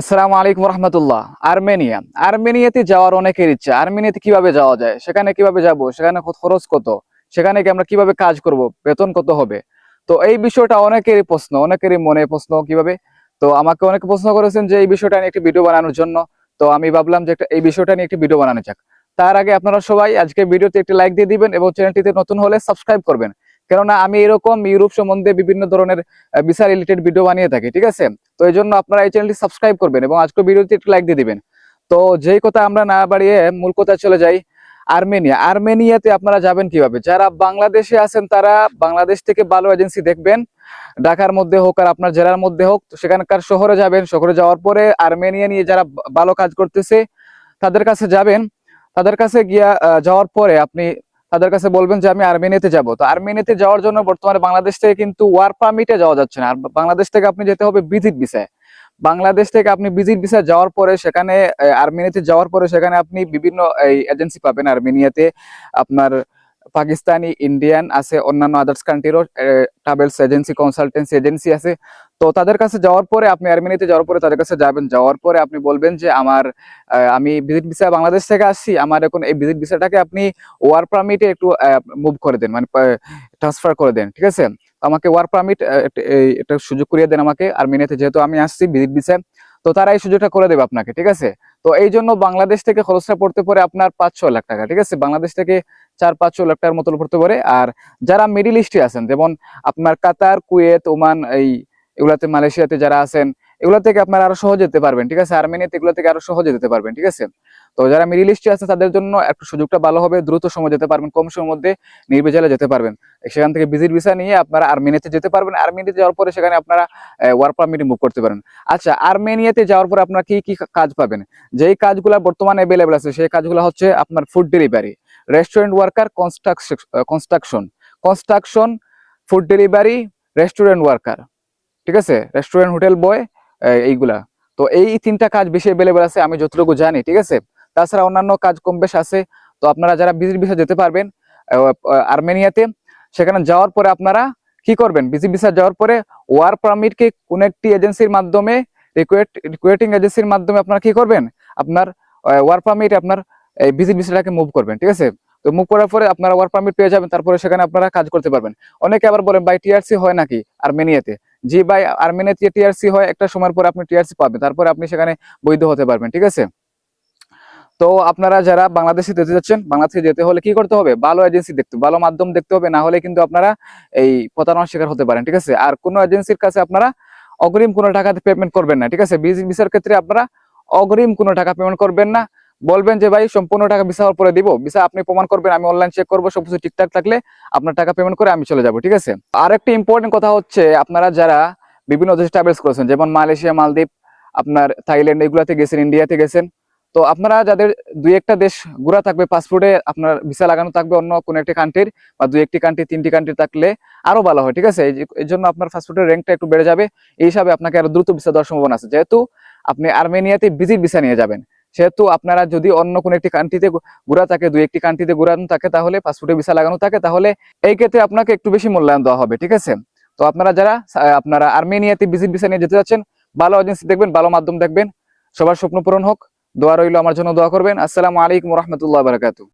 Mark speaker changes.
Speaker 1: আসসালামু আলাইকুম রহমতুল্লাহ। আর্মেনিয়া। আর্মেনিয়াতে যাওয়ার অনেকের ইচ্ছা। আর্মেনিয়াতে কীভাবে যাওয়া যায়? সেখানে কীভাবে যাব? সেখানে খরচ কত? সেখানে কি আমরা কীভাবে কাজ করব? বেতন কত হবে? তো এই বিষয়টা অনেকেরই প্রশ্ন, অনেকেরই মনে প্রশ্ন কীভাবে? তো আমাকে অনেকে প্রশ্ন করেছেন যে এই বিষয়টা নিয়ে একটি ভিডিও বানানোর জন্য। তো আমি ভাবলাম যে এই বিষয়টা নিয়ে একটি ভিডিও বানানো যাক। তার আগে আপনারা সবাই আজকে ভিডিওতে একটি লাইক দিয়ে দিবেন এবং চ্যানেলটিতে নতুন হলে সাবস্ক্রাইব করবেন। কেননা আমি এরকম ইউরোপ সম্বন্ধে বিভিন্ন ধরনের ভিসা রিলেটেড ভিডিও বানিয়ে থাকি, ঠিক আছে? তো এই জন্য আপনারা এই চ্যানেলটি সাবস্ক্রাইব করবেন এবং আজকে ভিডিওতে একটু লাইক দিয়ে দিবেন। তো যেই কথা আমরা না বাড়িয়ে মূল কথা চলে যাই, আর্মেনিয়া। আর্মেনিয়াতে আপনারা যাবেন কীভাবে? যারা বাংলাদেশে আছেন তারা বাংলাদেশ থেকে ভালো এজেন্সি দেখবেন। ঢাকার মধ্যে হোক আর আপনার জেলার মধ্যে হোক সেখানকার শহরে যাবেন। শহরে যাওয়ার পরে আর্মেনিয়া নিয়ে যারা ভালো কাজ করতেছে, তাদের কাছে যাবেন। তাদের কাছে গিয়া যাওয়ার পরে আপনি তাদের কাছে বলবেন যে আমি আর্মেনিয়াতে যাব। তো আর্মেনিয়াতে যাওয়ার জন্য বর্তমানে বাংলাদেশ থেকে কিন্তু ওয়ার পারমিটে যাওয়া যাচ্ছে না। আর বাংলাদেশ থেকে আপনি যেতে হবে ভিজিট ভিসায়। বাংলাদেশ থেকে আপনি ভিজিট ভিসা যাওয়ার পরে সেখানে আর্মেনিয়াতে যাওয়ার পরে সেখানে আপনি বিভিন্ন এই এজেন্সি পাবেন আর্মেনিয়াতে। আপনার পাকিস্তানি, ইন্ডিয়ান আছে, অন্যান্য আদার্স কান্ট্রিরও ট্রাভেলস এজেন্সি কনসালটেন্সি এজেন্সি আছে। তো তাদের কাছে যাওয়ার পরে আপনি আর্মেনিয়াতে যাওয়ার পরে তাদের কাছে যাবেন। যাওয়ার পরে আপনি বলবেন যে আমার আমি ভিজিট ভিসা বাংলাদেশ থেকে আসছি। আমার এখন এই ভিজিট ভিসাটাকে আপনি ওয়ার পারমিটে একটু মুভ করে দেন মানে ট্রান্সফার করে দেন, ঠিক আছে? আমাকে ওয়ার পারমিট এটা সুযোগ করিয়ে দেন আমাকে আর্মেনিয়াতে। যেহেতু আমি আসছি ভিজিট ভিসা তো তারা এই সুযোগটা করে দেবে আপনাকে, ঠিক আছে? তো এই জন্য বাংলাদেশ থেকে খরচটা পড়তে পারে আপনার পাঁচ ছ লাখ টাকা, ঠিক আছে? বাংলাদেশ থেকে চার পাঁচ ছ লাখ টাকার মতো পড়তে পারে আর যারা মিডিল ইস্টে আছেন, যেমন আপনার কাতার, কুয়েত, ওমান, এই এগুলাতে মালয়েশিয়াতে যারা আছেন, এগুলো থেকে আপনারা আরও সহজে যেতে পারবেন, ঠিক আছে? আর্মেনিয়াতে এগুলো থেকে আরও সহজে যেতে পারবেন, ঠিক আছে? তো যারা মিডিল ইস্টে আছে, তাদের জন্য একটু সুযোগটা ভালো হবে, দ্রুত সময় যেতে পারবেন, কম সময়ের মধ্যে নির্বিচারে যেতে পারবেন। সেখান থেকে ভিজিট ভিসা নিয়ে আপনারা আর্মেনিয়াতে যেতে পারবেন, আর্মেনিয়াতে যাওয়ার পরে সেখানে আপনারা ওয়ার্ক পারমিটে মুভ করতে পারেন। আচ্ছা আর্মেনিয়াতে যাওয়ার পরে আপনারা কি কি কাজ পাবেন? যেই কাজগুলো বর্তমানে অ্যাভেলেবেল আছে, সেই কাজগুলো হচ্ছে আপনার food delivery restaurant worker construction construction construction food delivery restaurant worker ঠিক আছে? রেস্টুরেন্ট হোটেল বয় এইগুলা। তো এই তিনটা কাজ বেশি অ্যাভেলেবেল আছে, আমি যতটুকু জানি, ঠিক আছে? তাছাড়া অন্যান্য কাজ কম বেশ আছে। তো আপনারা যারা ভিজিট ভিসা যেতে পারবেন আর্মেনিয়াতে, সেখানে যাওয়ার পরে আপনারা কি করবেন? ভিজিট ভিসা যাওয়ার পরে ওয়ার পারমিটকে কোন একটি এজেন্সির মাধ্যমে রিকুয়েটিং এজেন্সির মাধ্যমে আপনারা কি করবেন? আপনার ওয়ার পারমিট আপনার, এই ভিজিট ভিসাটাকে মুভ করবেন, ঠিক আছে? তো মুভ করার পরে আপনারা ওয়ার পারমিট পেয়ে যাবেন, তারপরে সেখানে আপনারা কাজ করতে পারবেন। অনেকে আবার বলেন, ভাই টিআরসি হয় নাকি আর্মেনিয়াতে? জি ভাই আর্মেনিয়াতে টিআরসি হয়, একটা সময়ের পর আপনি টিআরসি পাবেন। তারপরে আপনি সেখানে বৈধ হতে পারবেন, ঠিক আছে? তো আপনারা যারা বাংলাদেশে যেতে যাচ্ছেন, বাংলাদেশে যেতে হলে কি করতে হবে? ভালো এজেন্সি দেখতে, ভালো মাধ্যম দেখতে হবে, না হলে কিন্তু আপনারা এই প্রতারণার শিকার হতে পারেন, ঠিক আছে? আর কোন এজেন্সির কাছে আপনারা অগ্রিম কোনো টাকা পেমেন্ট করবেন না, ঠিক আছে? বিজি ভিসার ক্ষেত্রে আপনারা অগ্রিম কোনো টাকা পেমেন্ট করবেন না। বলবেন যে, ভাই, সম্পূর্ণ টাকা ভিসা হওয়ার পরে দিব। ভিসা আপনি প্রমাণ করবেন, আমি অনলাইন চেক করব, সবকিছু ঠিকঠাক থাকলে আপনার টাকা পেমেন্ট করে আমি চলে যাব। ঠিক আছে? আর একটা ইম্পর্টেন্ট কথা হচ্ছে, আপনারা যারা বিভিন্ন দেশে ট্রাভেলস করেছেন, যেমন মালয়েশিয়া, মালদ্বীপ, আপনার থাইল্যান্ড, এগুলাতে গেছেন, ইন্ডিয়াতে গেছেন, তো আপনারা যাদের দুই একটা দেশ ঘোরা থাকবে পাসপোর্টে আপনার ভিসা লাগানো থাকবে অন্য কোনো একটি কান্ট্রির বা দুই একটি কান্ট্রি তিনটি কান্ট্রি থাকলে আরও ভালো হয়, ঠিক আছে? এই জন্য আপনার পাসপোর্টের র্যাঙ্কটা একটু বেড়ে যাবে। এই হিসাবে আপনাকে আরও দ্রুত ভিসা দেওয়ার সম্ভাবনা আছে। যেহেতু আপনি আর্মেনিয়াতে ভিজিট ভিসা নিয়ে যাবেন সেহেতু আপনারা যদি অন্য কোনো একটি কান্ট্রিতে ঘুরা থাকে, দুই একটি কান্ট্রিতে ঘুরানো থাকে, তাহলে পাসপোর্টে ভিসা লাগানো থাকে, তাহলে এই ক্ষেত্রে আপনাকে একটু বেশি মূল্যায়ন দেওয়া হবে, ঠিক আছে? তো আপনারা যারা আপনারা আর্মেনিয়াতে ভিজিট ভিসা নিয়ে যেতে যাচ্ছেন, ভালো এজেন্সি দেখবেন, ভালো মাধ্যম দেখবেন, সবার স্বপ্ন পূরণ হোক, দোয়া রইল আমার জন্য দোয়া করবেন। আসসালামু আলাইকুম রহমতুল্লাহ বারাকাতু